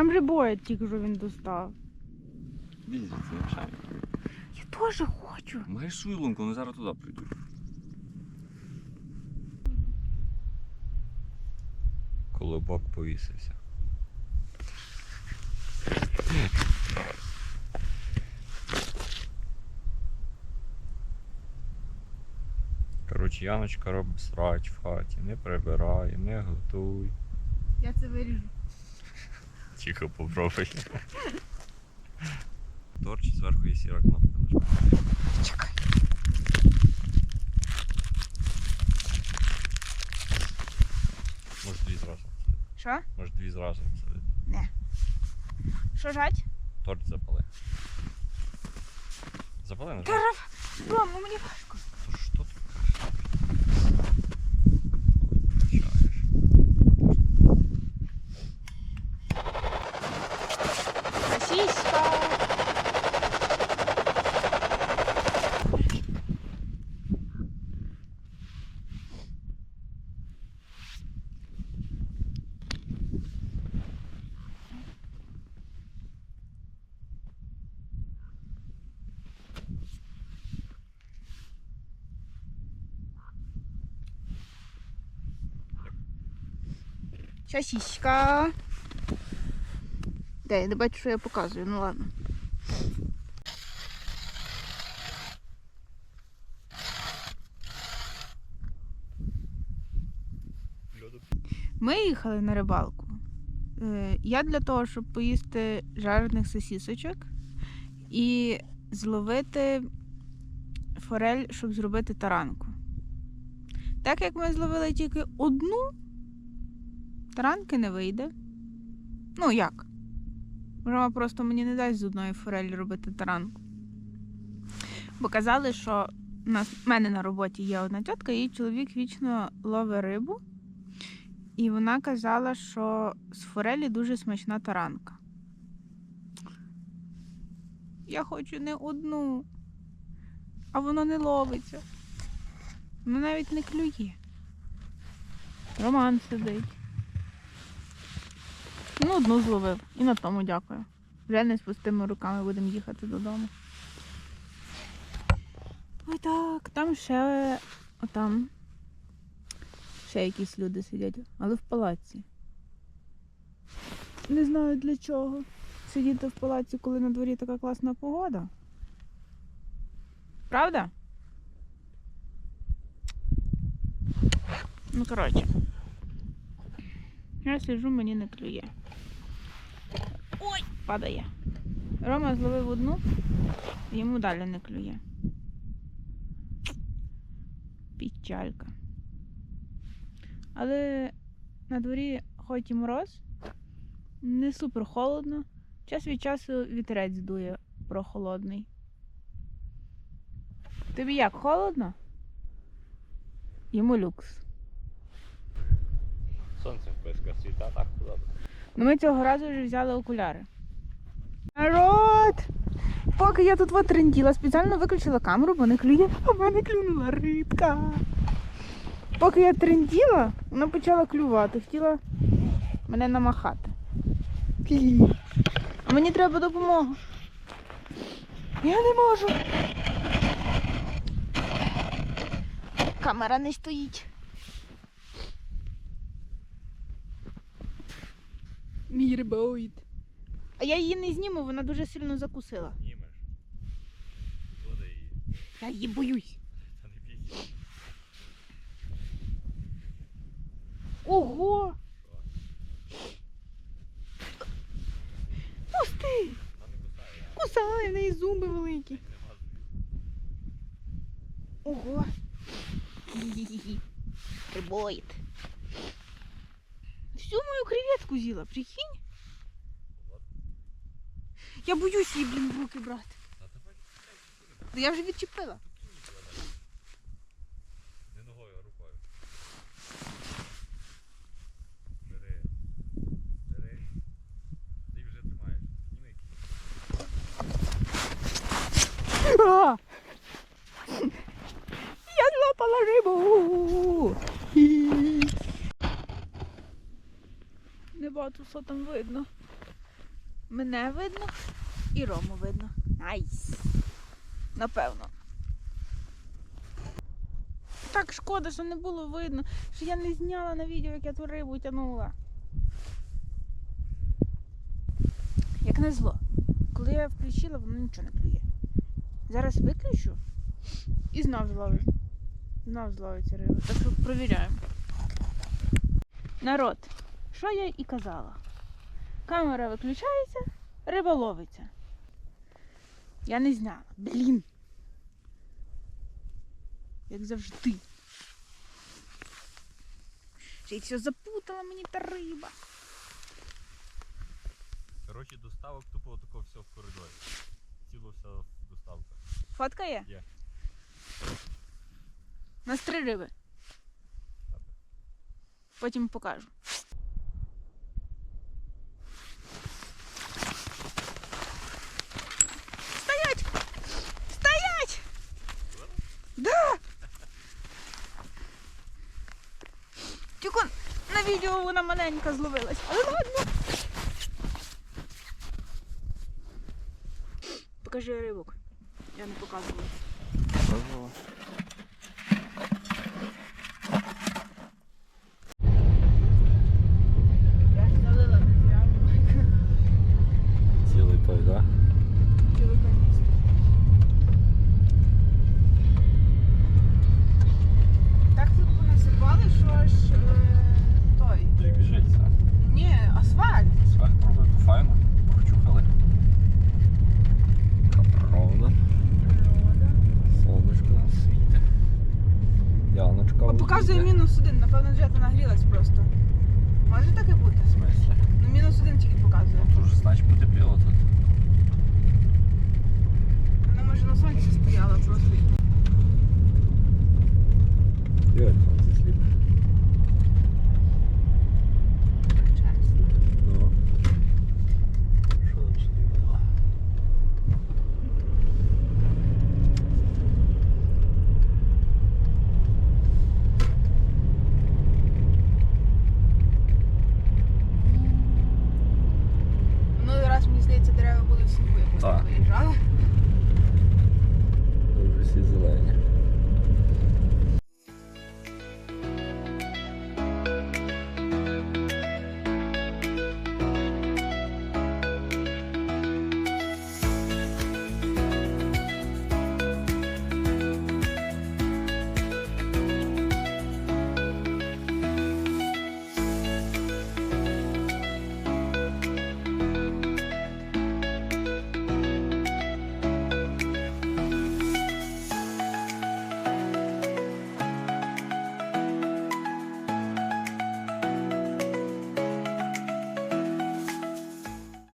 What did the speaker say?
Там же боя тільки що він достав. Дізель, це не мішає. Я теж хочу. Маєш свою лунку, вони зараз туди прийдуть. Колобок повісився. Коротше, Яночка робить срач в хаті, не прибирає, не готуй. Я це виріжу. Тихо попробуй. Торчить зверху є сіра кнопка. Чекай. Може дві зразу. Що? Може дві зразу садити. Що жать? Торт запали. Запали нажми. Тарав. Мам, ну мені важко. То що ти кажеш? Включаєш. Сосиска. Сосиска. Да, я не бачу, що я показую, ну ладно. Ми їхали на рибалку. Е, Я для того, щоб поїсти жарених сосісочок і зловити форель, щоб зробити таранку. Так як ми зловили тільки одну, таранки не вийде. Ну як? Рома просто мені не дасть з одної форелі робити таранку. Бо казали, що у нас, в мене на роботі є одна тітка, її чоловік вічно ловить рибу. І вона казала, що з форелі дуже смачна таранка. Я хочу не одну, а воно не ловиться. Воно навіть не клює. Роман сидить. Ну, одну зловив. І на тому дякую. Вже не з пустими руками будемо їхати додому. Ой так, там ще отам. Ще якісь люди сидять, але в палаці. Не знаю для чого. Сидіти в палаці, коли на дворі така класна погода. Правда? Ну, коротше. Я сиджу, мені не клює. Падає. Рома зловив одну, йому далі не клює. Печалька. Але на дворі хоч і мороз, не супер холодно. Час від часу вітерець дує прохолодний. Тобі як холодно? Йому люкс. Сонце вписка світа, так туди. Ну ми цього разу вже взяли окуляри. Народ! Поки я тут тренділа, спеціально виключила камеру, бо не клює, а в мене клюнула рибка. Поки я тренділа, вона почала клювати, хотіла мене намахати. А мені треба допомога. Я не можу. Камера не стоїть. Мій рибоїд. А я її не зніму, вона дуже сильно закусила. Знімеш. Води її. Я її боюсь. Та не бійся. Ого! Пусти! Вона не кусає. Кусає, в неї зуби великі. Нема Ого! Хі-хі-хі. Всю мою креветку з'їла, прикинь? Я боюсь її, блін, в руки брати. Та я вже відчепила. Не ногою, а рукою. Бери. Бери. Ти вже тримаєш. Зніми. Я злапала рибу. Хі. Не бачу, що там видно. Мене видно і Рому видно. Найс. Напевно. Так шкода, що не було видно, що я не зняла на відео, як я ту рибу тягнула. Як не зло. Коли я включила, воно нічого не клює. Зараз виключу і знов зловить. Знов зловиться риба. Так що провіряємо. Народ, що я і казала. Камера виключається, риба ловиться. Я не зняла. Блін. Як завжди. Ще й все запутала мені та риба. Коротше, доставок тупо такого все в коридорі. Ціла вся доставка. Фотка є? Є. У нас три риби. Потім покажу. Стоять! Стоять! Да! Тільки на відео вона маленька зловилась. Але ладно. Покажи рибок. Я не показувала. Я Яночка. А показує мінус один, напевно, джета нагрілась просто. Може таке бути? В смислі? Ну мінус один тільки показує. Ну, то вже значить потепліло тут. Вона може на сонці стояла просто. Йой, сонце сліпе. Так чесно. Ну. Що там сліпило? Минулий раз, мені здається, як ми Так. виїжджали. Дуже всі зелені.